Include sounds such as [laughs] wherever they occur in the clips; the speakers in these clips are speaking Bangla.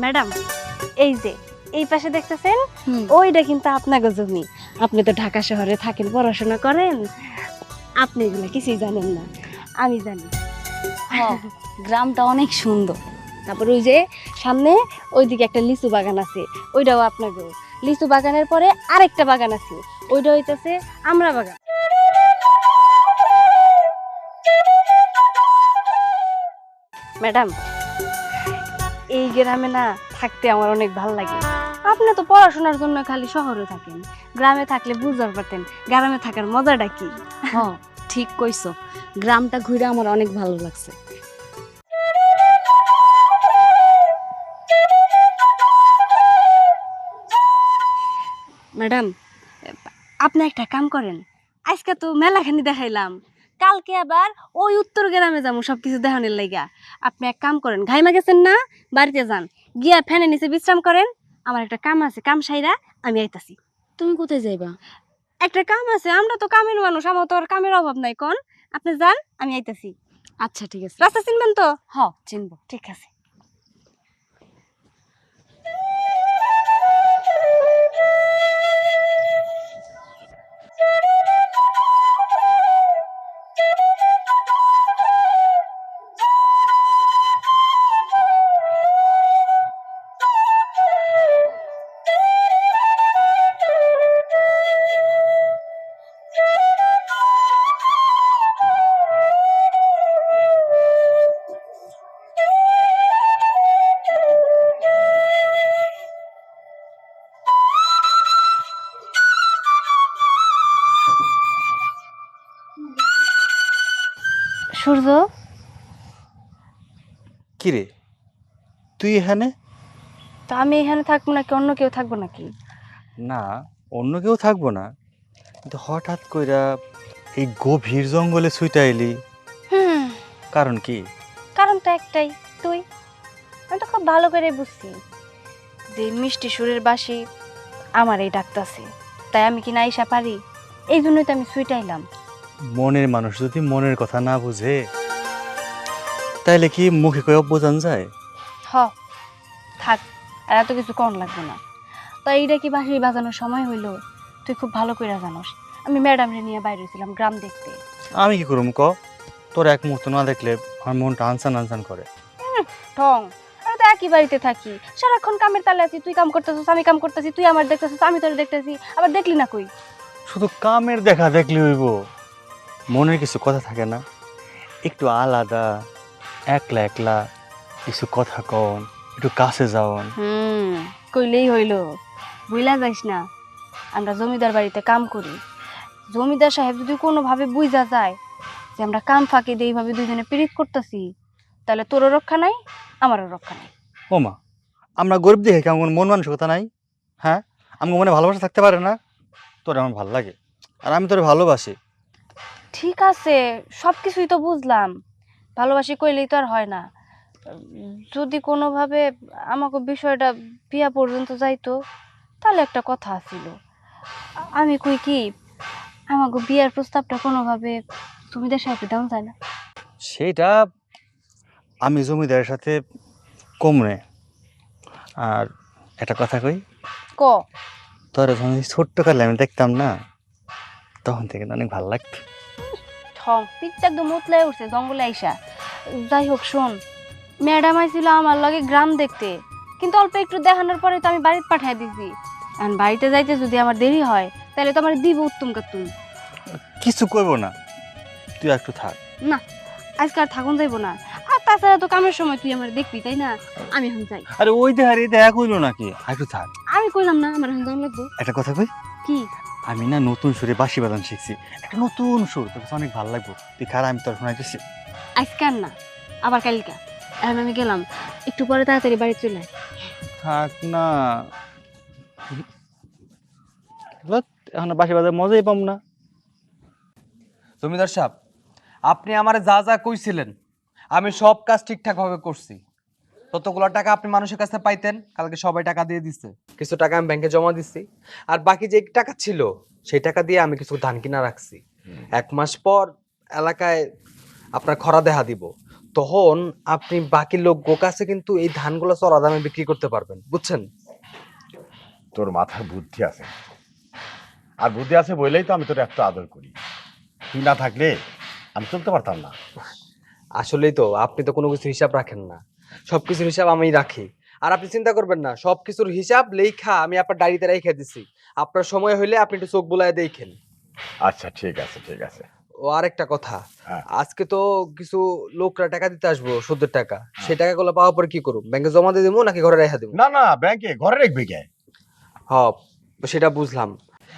ম্যাডাম এই যে এই পাশে দেখতেছেন? ওইটা কিন্তু আপনাকে জমি। আপনি তো ঢাকা শহরে থাকেন পড়াশোনা করেন। আপনি এগুলো কিছুই জানেন না। আমি জানি। গ্রামটা অনেক সুন্দর। তারপর ওই যে সামনে ওইদিকে একটা লিচু বাগান আছে ওইটাও আপনাকে লিচু বাগানের পরে আরেকটা বাগান আছে ওইটা হইতেছে আমরা বাগান। ম্যাডাম এই গ্রামে না থাকতে আমার অনেক ভালো লাগে। আপনি তো পড়াশোনার জন্য খালি শহরে থাকেন গ্রামে থাকলে বুঝতে পারতেন গ্রামে থাকার মজাটা কি? হ্যাঁ ঠিক কইছো গ্রামটা ঘুরে আমার অনেক ভালো লাগছে। ম্যাডাম আপনি একটা কাম করেন আজকে তো মেলাখানি দেখাইলাম। কালকে আবার ওই উত্তর গ্রামে যাব সব কিছু দেখানোর আপনি এক কাম করেন ঘাইমা গেছেন না বাড়িতে যান। গিয়া ফ্যানের নিচে বিশ্রাম করেন। আমার একটা কাম আছে কাম সাইরা আমি আইতাছি। তুমি কোথায় যাইবা? একটা কাম আছে আমরা তো কামের মানুষ আমার তো আর কামের অভাব নাই কোন। আপনি যান আমি আইতাছি। আচ্ছা ঠিক আছে। রাস্তা চিনবেন তো? হ চিনবো। ঠিক আছে। কিরে? তুই এখানে? তো আমি এখানে থাকব নাকি? অন্য কেউ থাকব নাকি? না অন্য কেউ থাকব না। কিন্তু হঠাৎ কইরা এই গভীর জঙ্গলে ছুটে এলি হুম। কারণ কি? কারণ তো একটাই তুই। আমি তো খুব ভালো করে বুঝছি যে মিষ্টি সুরের বাসি আমার এই ডাকতাছে তাই আমি কি না আইসা পারি? এই জন্যই তো আমি সুইটাইলাম মনের মানুষ যদি মনের কথা না বুঝে তাইলে কি মুখে কয়ে বোঝান যায়? হ থাক আর এত কিছু কম লাগবে না। তাই এইটা কি বাঁশি বাজানোর সময় হইল? তুই খুব ভালো করে জানোস আমি ম্যাডামরে নিয়ে বাইরে ছিলাম গ্রাম দেখতে। আমি কি করুম ক? তোর এক মুহূর্ত না দেখলে আমার মনটা আনসান আনসান করে। ঠং আমি তো একই বাড়িতে থাকি। সারাক্ষণ কামের তালে আছি তুই কাম করতেছিস আমি কাম করতেছি তুই আমার দেখতেছিস আমি তোর দেখতেছি আবার দেখলি না কই? শুধু কামের দেখা দেখলে হইব। মনের কিছু কথা থাকে না একটু আলাদা একলা একলা কিছু কথা কন একটু কাছে যাওন। হুম কইলেই হইল। বুইলা যাইস না আমরা জমিদার বাড়িতে কাম করি। জমিদার সাহেব যদি কোনোভাবে বুঝা যায় যে আমরা কাম ফাঁকি দিয়ে এইভাবে দুইজনে পীড়িত করতেছি তাহলে তোরও রক্ষা নাই আমারও রক্ষা নাই। ও মা আমরা গরিব দেখে কেমন মন মানসিকতা নাই? হ্যাঁ? আমার মনে ভালোবাসা থাকতে পারে না? তোর আমার ভালো লাগে আর আমি তোর ভালোবাসি। ঠিক আছে সব কিছুই তো বুঝলাম। ভালোবাসি কইলেই তো আর হয় না। যদি কোনোভাবে আমাকে বিষয়টা বিয়া পর্যন্ত যাইতো তাহলে একটা কথা আছিল। আমি কই কি আমাকে বিয়ার প্রস্তাবটা কোনোভাবে জমিদার সাহেবকে দেওয়া যায় না। সেটা আমি জমিদারের সাথে কমরে আর একটা কথা কই ক? তোর যখন ছোট্ট কালে আমি দেখতাম না তখন থেকে না অনেক ভালো লাগতো। ঠং পিঠটা একদম উতলাই উঠছে জঙ্গলে আইসা। যাই হোক শোন ম্যাডাম আইছিল আমার লগে গ্রাম দেখতে কিন্তু অল্প একটু দেখানোর পরে তো আমি বাড়িতে পাঠিয়ে দিছি। আর বাড়িতে যাইতে যদি আমার দেরি হয় তাহলে তো আমার দিব উত্তম কাতুন কিছু করব না তুই একটু থাক। না আজকে আর থাকুন যাইবো না। আর তাছাড়া তো কামের সময় তুই আমার দেখবি তাই না? আমি এখন যাই। আরে ওই দেখা রে দেখা কইলো নাকি? একটু থাক। আমি কইলাম না আমার এখন যাওয়া লাগবো। একটা কথা কই? কি? আমি না নতুন সুরে বাঁশি বাজান শিখছি। একটা নতুন সুর তোর কাছে অনেক ভালো লাগবো। তুই খারা আমি তোর শোনাইতেছি। আজকে আর না আবার কালকা। এখন আমি গেলাম একটু পরে তাড়াতাড়ি বাড়ি চলে আয়। থাক না। ধ্যাৎ, এখন বাঁশি বাজার মজাই পাম না। জমিদার সাহেব আপনি আমারে যা যা কইছিলেন আমি সব কাজ ঠিকঠাকভাবে করছি। ততগুলো টাকা আপনি মানুষের কাছে পাইতেন কালকে সবাই টাকা দিয়ে দিচ্ছে কিছু টাকা আমি ব্যাংকে জমা দিচ্ছি আর বাকি যে টাকা ছিল সেই টাকা দিয়ে আমি কিছু ধান কিনা রাখছি। এক মাস পর এলাকায় আপনার খরা দেখা দিব। তখন আপনি বাকি লোক কাছে কিন্তু এই ধানগুলো চড়া দামে বিক্রি করতে পারবেন বুঝছেন? তোর মাথার বুদ্ধি আছে। আর বুদ্ধি আছে বলেই তো আমি তোর এত আদর করি। তুই না থাকলে আমি চলতে পারতাম না। আসলেই তো আপনি তো কোনো কিছু হিসাব রাখেন না। সবকিছুর হিসাব আমি রাখি। আর আপনি চিন্তা করবেন না সবকিছুর হিসাব লেখা আমি আপনার ডায়েরিতে রেখে দিছি। আপনার সময় হইলে আপনি একটু চোখ বুলায় দেখেন। আচ্ছা ঠিক আছে ঠিক আছে। ও আরেকটা কথা। হ্যাঁ। আজকে তো কিছু লোকরা টাকা দিতে আসব সুদের টাকা। সেই টাকাগুলো পাওয়ার পর কি করব ব্যাংকে জমা দিয়ে দেবো নাকি ঘরে রেখে দেবো না না ব্যাংকে ঘরে রাখবি কে? হ সেটা বুঝলাম।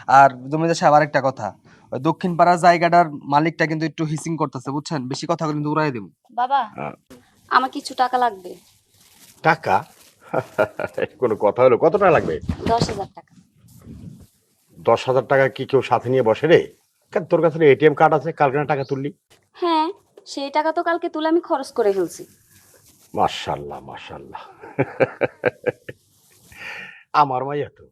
আর জমিদার সাহেব আরেকটা কথা। ওই দক্ষিণ পাড়ার জায়গাটার মালিকটা কিন্তু একটু হিসিং করতেছে বুঝছেন? বেশি কথা কিন্তু উড়াই দেবো বাবা আমার কিছু টাকা লাগবে। টাকা? [laughs] কোনো কথা হলো? কত টাকা লাগবে? দশ হাজার টাকা। দশ হাজার টাকা কি কেউ সাথে নিয়ে বসে রে? কেন তোর কাছে এটিএম কার্ড আছে কালকে না টাকা তুললি? হ্যাঁ সেই টাকা তো কালকে তুলে আমি খরচ করে ফেলছি। মার্শাল্লাহ মার্শাল্লাহ [laughs] আমার মাইয়া তো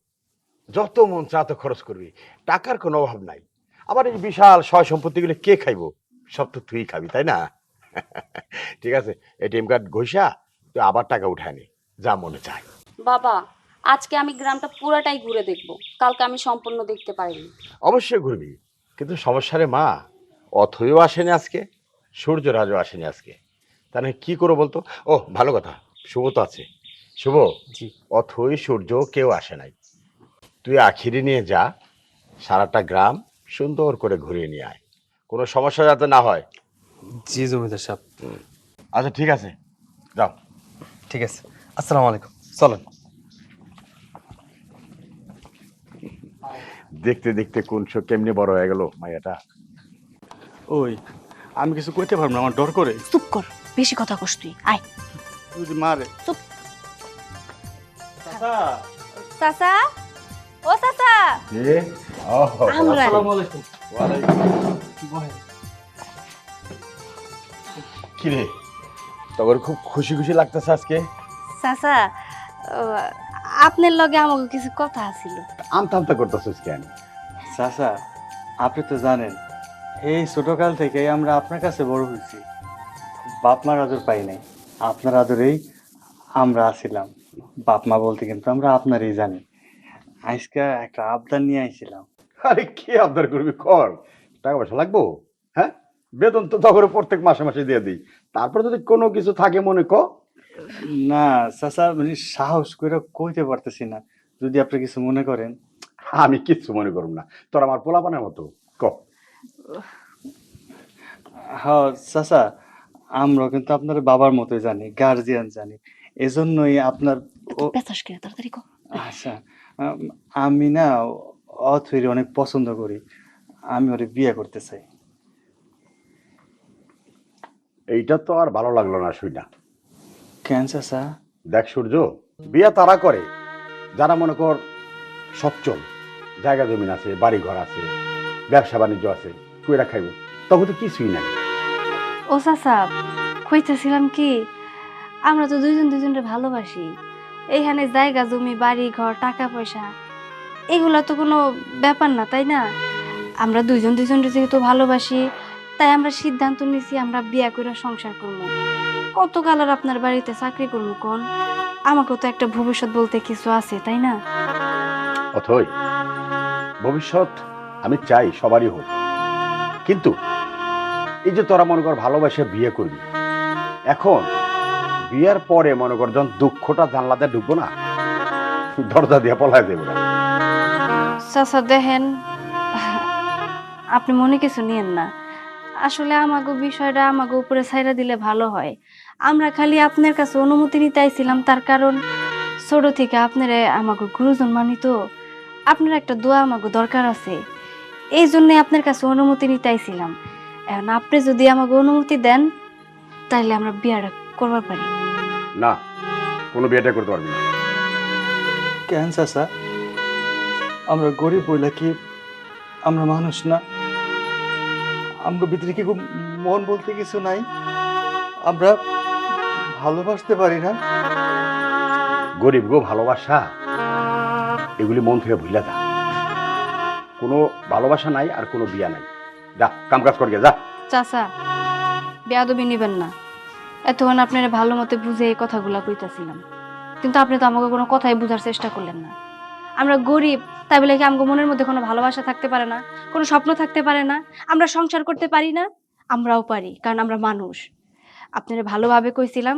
যত মন চা তো খরচ করবি। টাকার কোনো অভাব নাই। আবার এই বিশাল সয় সম্পত্তিগুলো কে খাইবো? সব তো তুই খাবি তাই না? ঠিক আছে এটিএম কার্ড ঘষা তুই আবার টাকা উঠায় নি যা মনে চায়। বাবা আজকে আমি গ্রামটা পুরাটাই ঘুরে দেখব। কালকে আমি সম্পূর্ণ দেখতে পারিনি। অবশ্যই ঘুরবি কিন্তু সমস্যা রে মা অথইও আসেনি আজকে সূর্যরাজও আসেনি আজকে। তাহলে কি করব বলতো? ও ভালো কথা শুভ তো আছে। শুভ জি। অথই সূর্য কেউ আসে নাই। তুই আখিরি নিয়ে যা সারাটা গ্রাম সুন্দর করে ঘুরিয়ে নিয়ে আয়। কোনো সমস্যা যাতে না হয়। জি জমিদার সাহেব। আচ্ছা ঠিক আছে। যাও। ঠিক আছে। আসসালামু আলাইকুম। চলেন। দেখতে দেখতে কোন শো কেমনি বড় হয়ে গেল মাইয়াটা? ওই আমি কিছু কইতে পারব না আমার ডর করে। চুপ কর বেশি কথা কস তুই আয়। মারে। চুপ। চাচা, চাচা? ও চাচা! ওহো, আমরা ওয়ালাইকুম। কি রে তোর খুব খুশি খুশি লাগতেছে আজকে। চাচা আপনার লগে আমাকে কিছু কথা আছিল। আমতা আমতা করতেছিস কেন? চাচা আপনি তো জানেন এই ছোটকাল থেকে আমরা আপনার কাছে বড় হয়েছি। বাপ মার আদর পাই নাই আপনার আদরেই আমরা আছিলাম। বাপ মা বলতে কিন্তু আমরা আপনারই জানি। আজকে একটা আবদার নিয়ে আইছিলাম। আরে কি আবদার করবি কর? টাকা পয়সা লাগবো? হ্যাঁ? বেতন তো তখন প্রত্যেক মাসে মাসে দিয়ে দিই। তারপর যদি কোনো কিছু থাকে মনে ক না চাচা মানে সাহস করে কইতে পারতেছি না। যদি আপনি কিছু মনে করেন। আমি কিচ্ছু মনে করব না। তোর আমার পোলাপানের মতো। ক। হ্যাঁ চাচা আমরা কিন্তু আপনার বাবার মতোই জানি গার্জিয়ান জানি। এজন্যই আপনার তাড়াতাড়ি আচ্ছা আমি না অথৈরি অনেক পছন্দ করি। আমি ওরে বিয়ে করতে চাই। এইটা তো আর ভালো লাগল না শুই না কেন চাচা দেখ সূর্য বিয়া তারা করে যারা মনে কর সচ্ছল জায়গা জমিন আছে বাড়ি ঘর আছে ব্যবসা বাণিজ্য আছে কইরা খাইব তখন তো কিছুই নাই। ও চাচা কইতেছিলাম কি আমরা তো দুইজন দুইজনকে ভালোবাসি। এইখানে জায়গা জমি বাড়ি ঘর টাকা পয়সা এগুলা তো কোনো ব্যাপার না তাই না? আমরা দুইজন দুইজনকে যেহেতু ভালোবাসি তাই আমরা সিদ্ধান্ত নিছি আমরা বিয়া করে সংসার করব কত কালার আপনার বাড়িতে চাকরি করব কোন? আমাকেও তো একটা ভবিষ্যৎ বলতে কিছু আছে তাই না? অথই ভবিষ্যৎ আমি চাই সবারই হোক। কিন্তু এই যে তোরা মনে কর ভালোবাসে বিয়ে করবি এখন বিয়ের পরে মনে কর যখন দুঃখটা জানলাতে ঢুকবো না দরজা দিয়ে পলায় দেবো না। চাচা দেখেন আপনি মনে কিছু নিয়েন না। আসলে আমাকে বিষয়টা আমাকে উপরে ছাইরা দিলে ভালো হয়। আমরা খালি আপনার কাছে অনুমতি নিতে আইছিলাম তার কারণ ছোট থেকে আপনারা আমাকে গুরুজন মানি তো আপনার একটা দোয়া আমাকে দরকার আছে। এই জন্যে আপনার কাছে অনুমতি নিতে আইছিলাম। এখন আপনি যদি আমাকে অনুমতি দেন তাহলে আমরা বিয়াটা করবার পারি। না কোনো বিয়েটা করতে পারবি না। কেন চাচা? আমরা গরিব বইলা কি আমরা মানুষ না? আমগো ভিতরে কি খুব মন বলতে কিছু নাই? আমরা ভালোবাসতে পারি না। গরিব গো ভালোবাসা এগুলি মন থেকে ভুলে যা। কোনো ভালোবাসা নাই আর কোনো বিয়া নাই। যা কাম কাজ কর গে, যা। চাচা বেয়াদবি নিবেন না। এতক্ষণ আপনারা ভালো মতে বুঝে এই কথাগুলো কইতাছিলাম। কিন্তু আপনি তো আমাকে কোনো কথাই বোঝার চেষ্টা করলেন না। আমরা গরিব, তাই বলে কি আমাকে মনের মধ্যে কোনো ভালোবাসা থাকতে পারে না? কোনো স্বপ্ন থাকতে পারে না? আমরা সংসার করতে পারি না? আমরাও পারি, কারণ আমরা মানুষ। আপনারা ভালোভাবে কইছিলাম,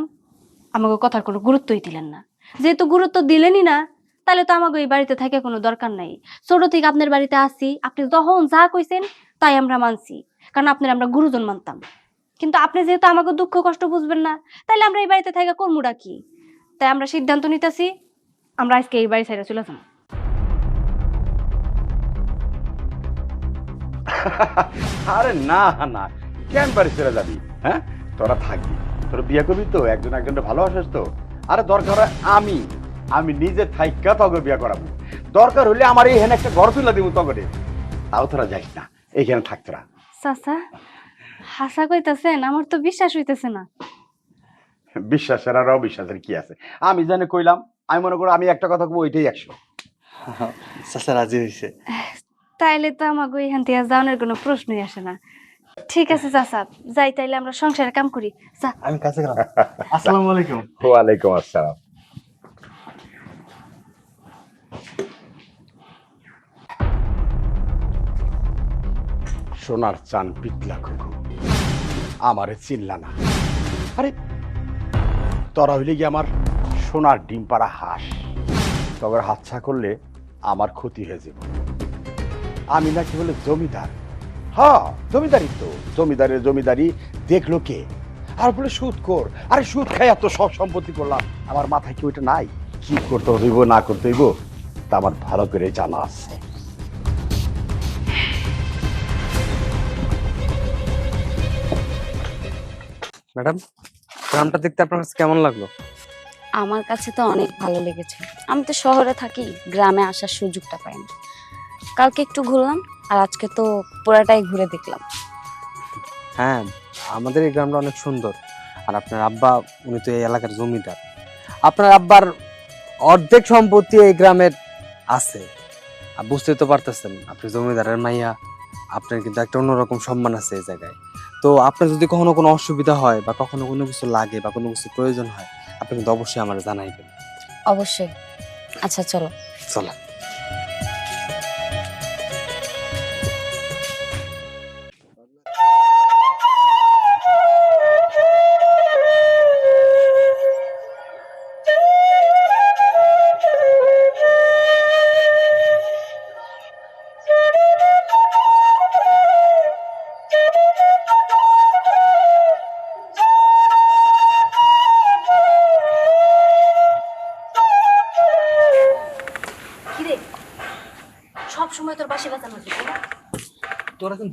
আমাকে কথার কোনো গুরুত্বই দিলেন না। যেহেতু গুরুত্ব দিলেনই না, তাহলে তো আমাকে এই বাড়িতে থাকে কোনো দরকার নাই। ছোট থেকে আপনার বাড়িতে আসি আপনি তখন যা কইছেন, তাই আমরা মানছি, কারণ আপনার আমরা গুরুজন মানতাম। কিন্তু আপনি যেহেতু আমাকে দুঃখ কষ্ট বুঝবেন না, তাহলে আমরা এই বাড়িতে থাকা কর্মটা কি? তাই আমরা সিদ্ধান্ত নিতেছি, আমরা আজকে এই বাড়ি ছেড়ে চলে যাব। আরে না না। কেন বাড়ি ছেড়ে যাবি? হ্যাঁ? তোরা থাকবি। তোরা বিয়ে করবি তো একজন একজনকে ভালোবাসিস তো। আরে দরকার হয় আমি। আমি নিজে থাইকা তবে বিয়ে করাবো। দরকার হলে আমার এই একটা ঘর তুলে দিব তগরে তাও তোরা যাইস না। এইখানে থাক তোরা। চাচা হাসা কইতাছেন আমার তো বিশ্বাস হইতেছে না। বিশ্বাসের আর অবিশ্বাসের কি আছে? আমি জানি কইলাম আমি মনে করি আমি একটা কথা কব ওইটাই একশো। চাচা রাজি হয়েছে [laughs] তাইলে তো আমাকে এখান থেকে যাওয়ানোর কোনো প্রশ্নই আসে না। ঠিক আছে চাচা যাই তাইলে আমরা সংসারে কাম করি। যা। আমি কাছে গেলাম। [laughs] আসসালামু আলাইকুম। ওয়ালাইকুম আসসালাম। সোনার চান পিতলা খুকু আমারে চিল্লা না। আরে তোরা হইলে কি আমার সোনার ডিম পাড়া হাঁস। তবে হাতছা করলে আমার ক্ষতি হয়ে যাবে আমি নাকি বলে জমিদার। হ্যাঁ জমিদারি তো। জমিদারের জমিদারি দেখল কে? আর বলে সুদ কর আরে সুদ খাই এত সব সম্পত্তি করলাম। আমার মাথায় কি ওইটা নাই? কি করতে হইব না করতে হইব তা আমার ভালো করে জানা আছে। ম্যাডাম গ্রামটা দেখতে আপনার কাছে কেমন লাগল? আমার কাছে তো অনেক ভালো লেগেছে। আমি তো শহরে থাকি গ্রামে আসার সুযোগটা পাই না। কালকে একটু ঘুরলাম আর আজকে তো পুরাটাই ঘুরে দেখলাম। হ্যাঁ আমাদের এই গ্রামটা অনেক সুন্দর। আর আপনার আব্বা উনি তো এই এলাকার জমিদার। আপনার আব্বার অর্ধেক সম্পত্তি এই গ্রামের আছে। আর বুঝতে তো পারতেছেন আপনি জমিদারের মাইয়া আপনার কিন্তু একটা অন্যরকম সম্মান আছে এই জায়গায়। তো আপনার যদি কখনো কোনো অসুবিধা হয় বা কখনো কোনো কিছু লাগে বা কোনো কিছু প্রয়োজন হয় আপনি কিন্তু অবশ্যই আমার জানাইবেন। অবশ্যই। আচ্ছা চলো। চলো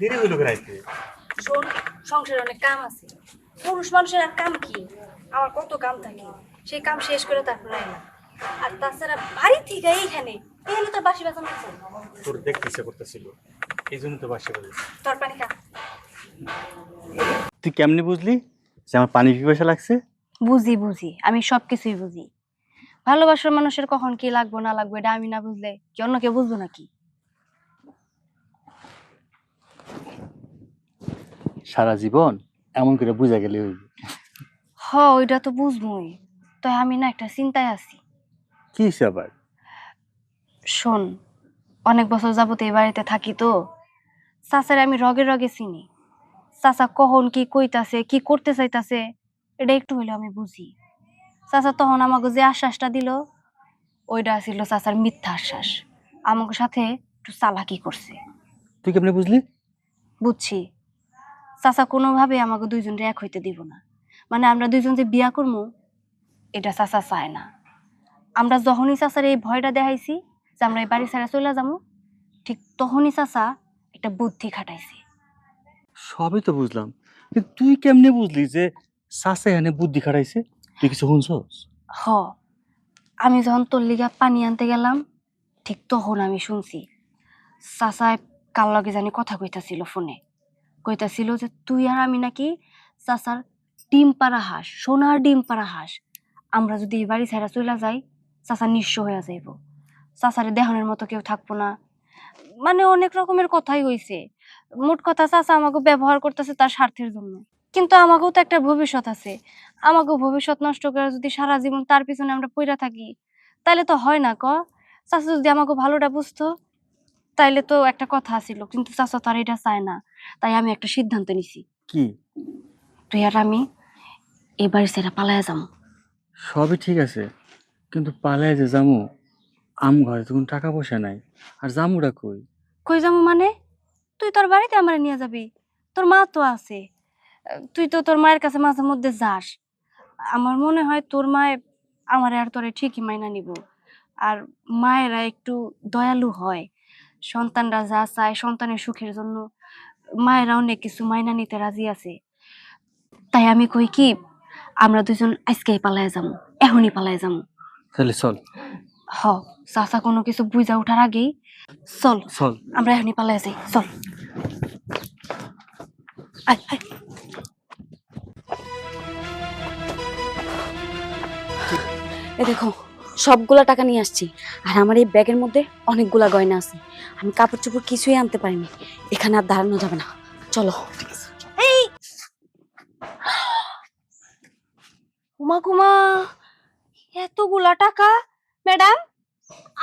দেরি হইল রাইতে শোন সংসারে অনেক কাম আছে। পুরুষ মানুষের আর কাম কি? আমার কত কাম থাকে। সেই কাম শেষ করে তারপরে আইলাম আর তাছাড়া বাড়ি থেকে এইখানে এখানে তোর বাসি হচ্ছে তোর দেখতে ইচ্ছা করতেছিল। এই জন্য তো বাসে তোর পানি খা। তুই কেমনি বুঝলি যে আমার পানি পিপাসা লাগছে? বুঝি বুঝি। আমি সব কিছুই বুঝি। ভালোবাসার মানুষের কখন কি লাগবে না লাগবে এটা আমি না বুঝলে কি অন্য কেউ বুঝব নাকি? সারা জীবন এমন করে বুঝা গেলে হইবে। হ ওইটা তো বুঝবই। তাই আমি না একটা চিন্তায় আছি। কি আবার শোন অনেক বছর যাবত এই বাড়িতে থাকি তো। চাচারে আমি রগে রগে চিনি। চাচা কখন কি কইতাছে কি করতে চাইতাছে এটা একটু হইলেও আমি বুঝি। চাচা তখন আমাকে যে আশ্বাসটা দিল ওইটা ছিল চাচার মিথ্যা আশ্বাস। আমাকে সাথে একটু চালাকি করছে। তুই কেমনি বুঝলি? বুঝছি। চাচা কোনোভাবে আমাকে দুইজনরে এক হইতে দিব না। মানে আমরা দুইজন যে বিয়া করব এটা চাচা চায় না। আমরা যখনই চাচার এই ভয়টা দেখাইছি যে আমরা এই বাড়ি ছেড়ে চলে যাব ঠিক তখনই চাচা একটা বুদ্ধি খাটাইছে। সবই তো বুঝলাম। কিন্তু তুই কেমনে বুঝলি যে সাসে এনে বুদ্ধি খাটাইছে? তুই কিছু শুনছস? হ আমি যখন তোর লিগা পানি আনতে গেলাম ঠিক তখন আমি শুনছি। চাচায় কার লগে জানি কথা কইতাছিল ফোনে। কইতাছিল যে, তুই আর আমি নাকি চাচার ডিম পাড়া হাঁস, সোনার ডিম পাড়া হাঁস। আমরা যদি এই বাড়ি ছেড়া চলে যাই, চাচা নিঃস্ব হয়ে যাইব। চাচারে দেহনের মতো কেউ থাকব না। মানে অনেক রকমের কথাই হইছে। মোট কথা চাচা আমাকে ব্যবহার করতেছে তার স্বার্থের জন্য। কিন্তু আমাকেও তো একটা ভবিষ্যৎ আছে। আমাকেও ভবিষ্যৎ নষ্ট করে যদি সারা জীবন তার পিছনে আমরা পইরা থাকি তাহলে তো হয় না ক? চাচা যদি আমাকে ভালোটা বুঝতো, তাইলে তো একটা কথা ছিল কিন্তু চাচা তো আর এটা চায় না। তাই আমি একটা সিদ্ধান্ত নিছি। কি? তুই আর আমি এবার সেটা পালায়া যাব সবই ঠিক আছে কিন্তু পালায় যে জামু আম ঘরে তখন টাকা পয়সা নাই। আর জামুটা কই? কই যাব মানে? তুই তোর বাড়িতে আমার নিয়ে যাবি। তোর মা তো আছে। তুই তো তোর মায়ের কাছে মাঝে মধ্যে যাস। আমার মনে হয় তোর মায়ে আমার আর তোরে ঠিকই মাইনা নিব। আর মায়েরা একটু দয়ালু হয়। সন্তানরা যা চায় সন্তানের সুখের জন্য মায়েরা অনেক কিছু মাইনা নিতে রাজি আছে। তাই আমি কই কি আমরা দুজন আজকেই পালায় যাব এখনই পালায় যাব তাহলে চল। হ চাচা কোনো কিছু বুঝা ওঠার আগেই চল চল। আমরা এখনই পালাই যাই চল। আয়, আয়। এই দেখো সবগুলা টাকা নিয়ে আসছি। আর আমার এই ব্যাগের মধ্যে অনেকগুলা গয়না আছে। আমি কাপড় চোপড় কিছুই আনতে পারিনি। এখানে আর দাঁড়ানো যাবে না। চলো। উমা কুমা এতগুলা টাকা? ম্যাডাম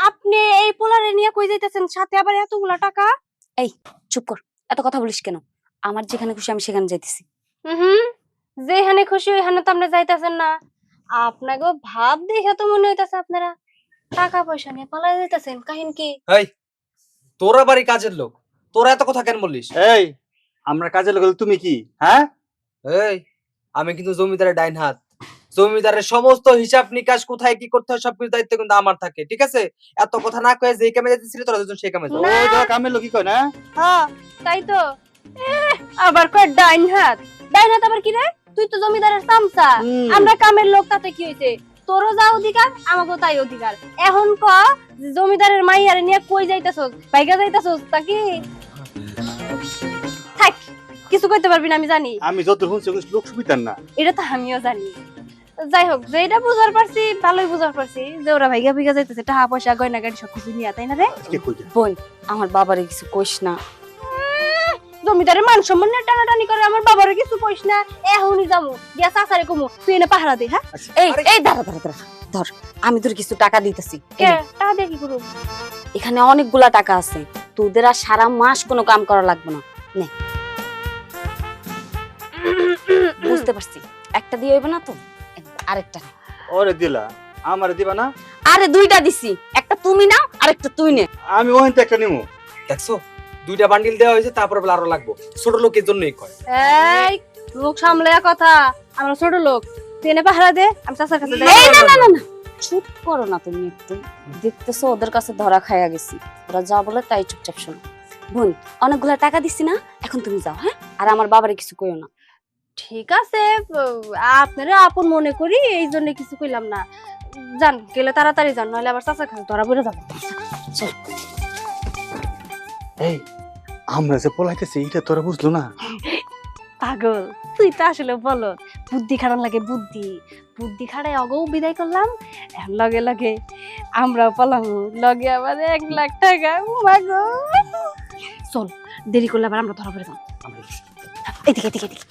আপনি এই পোলারে নিয়ে কই যাইতেছেন? সাথে আবার এতগুলা টাকা? চুপ কর। এত কথা বলিস কেন? আমার যেখানে খুশি আমি সেখানে যাইতেছি। হুম যেখানে খুশি ওইখানে তো আপনি যাইতেছেন না। আপনাকে ভাব দেখে তো মনে হইতাছে আপনারা টাকা পয়সা নিয়ে পালাই যাইতেছেন কাহিন কি? এই তোরা বাড়ি কাজের লোক? তোরা এত কথা কেন বললিস? এই আমরা কাজে লাগলে তুমি কি? হ্যাঁ? এই আমি কিন্তু জমিদারের ডাইন হাত। জমিদারের সমস্ত হিসাব নিকাশ কোথায় কি করতে হয় সবকিছু দায়িত্ব কিন্তু আমার থাকে ঠিক আছে? এত কথা না কয়ে যে কামে যেতেছিলি তোরা দুজন সেই কামে যা। ও যা কামের লোক কি কয় না? হ্যাঁ তাই তো। এহ, আবার কয় ডাইন হাত। ডাইন হাত আবার কি রে? তুই তো জমিদারের চামচা। আমরা কামের লোক তাতে কি হইছে তোরও যা অধিকার আমাকেও তাই অধিকার। এখন ক জমিদারের মাইয়ারে নিয়ে কই যাইতাছস বাইকা যাইতাছস তা কি? থাক কিছু কইতে পারবি না আমি জানি। আমি যত শুনছি লোক সুবিধার না। এটা তো আমিও জানি। যাই হোক যেটা বুঝার পারছি ভালোই বুঝার পারছি যে ওরা ভাইগা ভিগা যাইতেছে টাকা পয়সা গয়না গাড়ি সব কিছু নিয়ে তাই না রে? যা বোন আমার বাবারে কিছু কইস না। জমিদারের মান সম্মান নিয়ে টানাটানি করে আমার বাবারও কিছু কইস না এখনই যামু। গিয়া চাচারে কমু তুই এনে পাহারা দে হ্যাঁ? এই এই দাঁড়া দাঁড়া দাঁড়া ধর আমি তোর কিছু টাকা দিতেছি। কে? টাকা দিয়ে কি করব এখানে অনেকগুলা টাকা আছে। তোদের আর সারা মাস কোনো কাম করা লাগবে না। নে। বুঝতে পারছি। একটা দিয়ে হইবে না তো? আরেকটা ওরে দিলা আমারে দিবা না? আরে দুইটা দিছি একটা তুমি নাও আরেকটা তুই নে। আমি ওখান একটা নিমু। দেখছ? দুইটা বান্ডিল দেওয়া হয়েছে তারপরে বলে আরও লাগবো। ছোট লোকের জন্যই কয়। এই লোক সামলে কথা। আমরা ছোট লোক। তুই এনে পাহারা দে আমি চাচার কাছে এই না না না না। চুপ করো না তুমি একটু। দেখতেছো ওদের কাছে ধরা খাইয়া গেছি। ওরা যা বলে তাই চুপচাপ শোনো। বোন অনেকগুলা টাকা দিছি না এখন তুমি যাও হ্যাঁ? আর আমার বাবারে কিছু কইও না। ঠিক আছে আপনারা আপন মনে করি এই জন্য কিছু কইলাম না। যান গেলে তাড়াতাড়ি যান নাহলে আবার চাচার কাছে ধরা পড়ে যাব। চল। এই আমরা যে পলাইতেছি এটা তোরা বুঝলো না? পাগল তুই তো আসলে বলো বুদ্ধি খাড়ান লাগে বুদ্ধি। বুদ্ধি খাড়াই অগৌ বিদায় করলাম এখন লগে লগে আমরাও পালাম। লগে আবার এক লাখ টাকা মাগো চল দেরি করলে আবার আমরা ধরা পড়ে যাম এদিকে এদিকে এদিকে।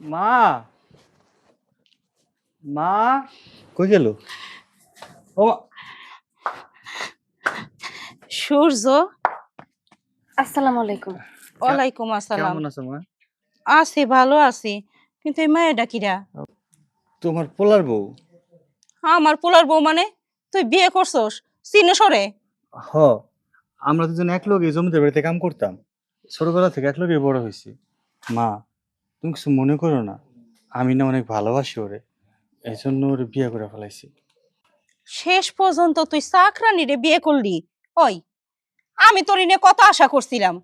মা! মা! কই গেল? ও মা, সূর্য। আসসালামু আলাইকুম। ওয়ালাইকুম আসসালাম। কেমন আছো মা? আছি ভালো আছি। কিন্তু এই মায়ের ডাকিরা। তোমার পোলার বউ? আমার পোলার বউ মানে তুই বিয়ে করছস? চিনে সরে। হ আমরা দুজন এক লগে জমিদার বাড়িতে কাম করতাম। ছোটবেলা থেকে এক লগে বড় হয়েছি। মা তুমি কিছু মনে করো না। আমি না অনেক ভালোবাসি ওরে। এই জন্য ওরে বিয়ে করে ফেলাইছি। শেষ পর্যন্ত তুই চাকরানিরে বিয়ে করলি। ওই আমি তোর নিয়ে কত আশা করছিলাম।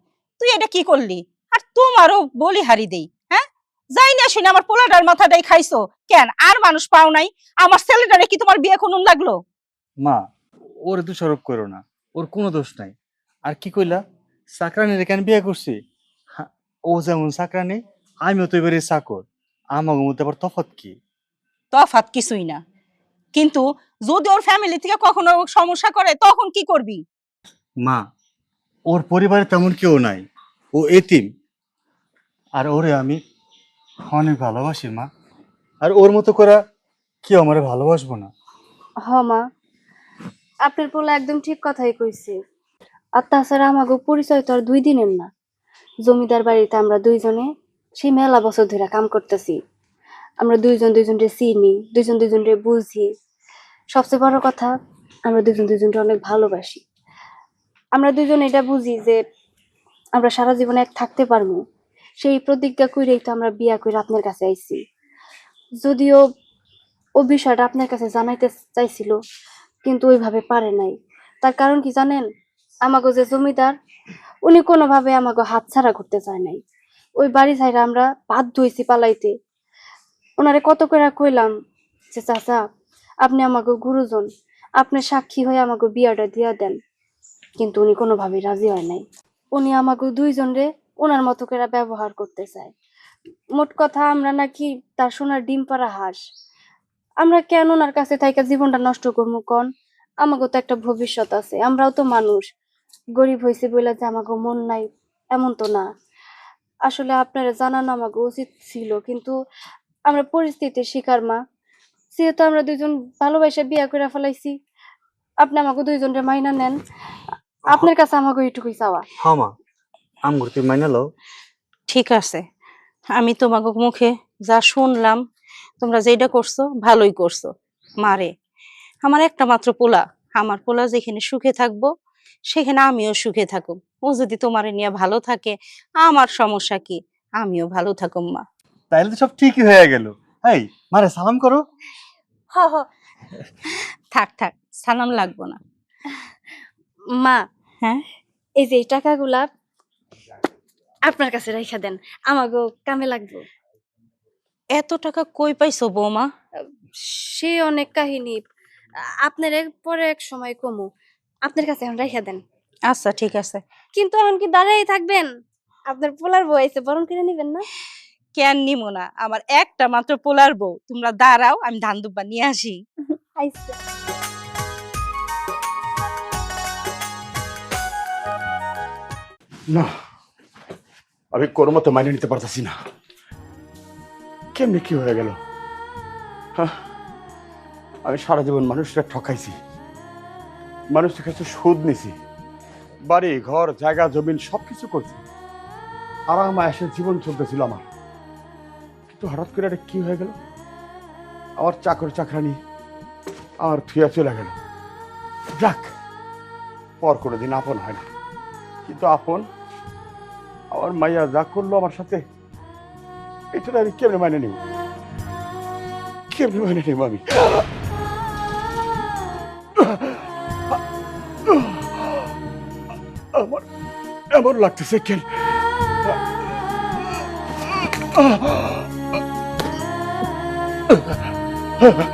তুই এটা কি করলি? আর তোমারও বলি হারি দেই হ্যাঁ? যাই না শুনে আমার পোলাটার মাথাটাই খাইছো। কেন আর মানুষ পাও নাই? আমার ছেলেটারে কি তোমার বিয়ে করুন লাগল? মা ওরে দোষারোপ করো না ওর কোনো দোষ নাই। আর কি কইলা? চাকরানিরে কেন বিয়ে করছি? ও যেমন চাকরানি আমিও তো এবারে চাকর। আমার মধ্যে আবার তফাৎ কি? তফাৎ কিছুই না। কিন্তু যদি ওর ফ্যামিলি থেকে কখনো সমস্যা করে তখন কি করবি? মা। ওর পরিবারে তেমন কেউ নাই। ও এতিম। আর ওরে আমি অনেক ভালোবাসি মা। আর ওর মতো করে কি আমার ভালোবাসবো না। হ মা। আপনার পোলা একদম ঠিক কথাই কইছে। আর তাছাড়া আমাকে পরিচয় তো আর দুই দিনের না। জমিদার বাড়িতে আমরা দুইজনে সেই মেলা বছর ধরে কাম করতেছি। আমরা দুইজন দুইজনকে চিনি দুইজন দুইজনকে বুঝি। সবচেয়ে বড় কথা আমরা দুইজন দুইজনকে অনেক ভালোবাসি। আমরা দুইজন এটা বুঝি যে আমরা সারা জীবনে এক থাকতে পারব। সেই প্রতিজ্ঞা করেই তো আমরা বিয়া করে আপনার কাছে আইছি। যদিও ও বিষয়টা আপনার কাছে জানাইতে চাইছিল, কিন্তু ওইভাবে পারে নাই। তার কারণ কি জানেন? আমাকে যে জমিদার, উনি কোনোভাবে আমাকে হাতছাড়া করতে চায় নাই। ওই বাড়ি ছাইরা আমরা বাধ্য হইছি পালাইতে। ওনারে কত করে কইলাম যে, চাচা, আপনি আমাকে গুরুজন, আপনি সাক্ষী হয়ে আমাকে বিয়াটা দিয়া দেন। কিন্তু উনি কোনোভাবেই রাজি হয় নাই। উনি আমাকে দুইজনরে ওনার মতো করে ব্যবহার করতে চায়। মোট কথা আমরা নাকি তার সোনার ডিম পাড়া হাঁস। আমরা কেন ওনার কাছে থাইকা জীবনটা নষ্ট করব কন? আমাকে তো একটা ভবিষ্যৎ আছে, আমরাও তো মানুষ। গরিব হয়েছে বলে যে আমাকে মন নাই, এমন তো না। আসলে আপনারা জানানো আমাকে উচিত ছিল, কিন্তু আমরা পরিস্থিতির শিকার মা। যেহেতু আমরা দুইজন ভালোবাসা বিয়া করে ফেলাইছি, আপনি আমাকে দুইজনরে মাইনা নেন। আপনার কাছে আমাকে এইটুকুই চাওয়া। হ্যাঁ মা আমগুর তুই মাইনা লও? ঠিক আছে আমি তোমাকে মুখে যা শুনলাম তোমরা যেটা করছ ভালোই করছ। মারে আমার একটা মাত্র পোলা আমার পোলা যেখানে সুখে থাকব সেখানে আমিও সুখে থাকুম। ও যদি তোমার নিয়ে ভালো থাকে আমার সমস্যা কি? আমিও ভালো থাকুম মা। তাইলে তো সব ঠিকই হয়ে গেল। এই মারে সালাম করো। হ হ। থাক থাক সালাম লাগবো না। মা হ্যাঁ? এই যে এই টাকাগুলা আপনার কাছে রেখে দেন আমাকে কামে লাগবে। এত টাকা কই পাইছো বৌমা? সে অনেক কাহিনী। আপনার পরে এক সময় কমু আপনার কাছে এখন রেখে দেন। আচ্ছা ঠিক আছে। কিন্তু এখন কি দাঁড়াই থাকবেন? আপনার পোলার বউ আইছে বরং কিনে নিবেন না? কেন নিমো না আমার একটা মাত্র পোলার বউ তোমরা দাঁড়াও আমি ধান দুব্বা নিয়ে আসি। আইছে। না। আমি কোনো মতো মাইনে নিতে পারতেছি না। কেমনি কি হয়ে গেল? হ্যাঁ? আমি সারা জীবন মানুষরা ঠকাইছি। মানুষের কাছে সুদ নিছি। বাড়ি, ঘর, জায়গা, জমিন সব কিছু করছি। আরাম আয়েসের জীবন চলতেছিল আমার। কিন্তু হঠাৎ করে এটা কি হয়ে গেল? আমার চাকর, চাকরানি আমার থুয়া চলে গেল। যাক, পর কোনো দিন আপন হয় না। কিন্তু আপন আমার মাইয়া যা করল আমার সাথে এটা আমি কেমনে মানে নেব? কেমনে মানে নেব আমি? আমার, এমন লাগতেছে কেন? Ah!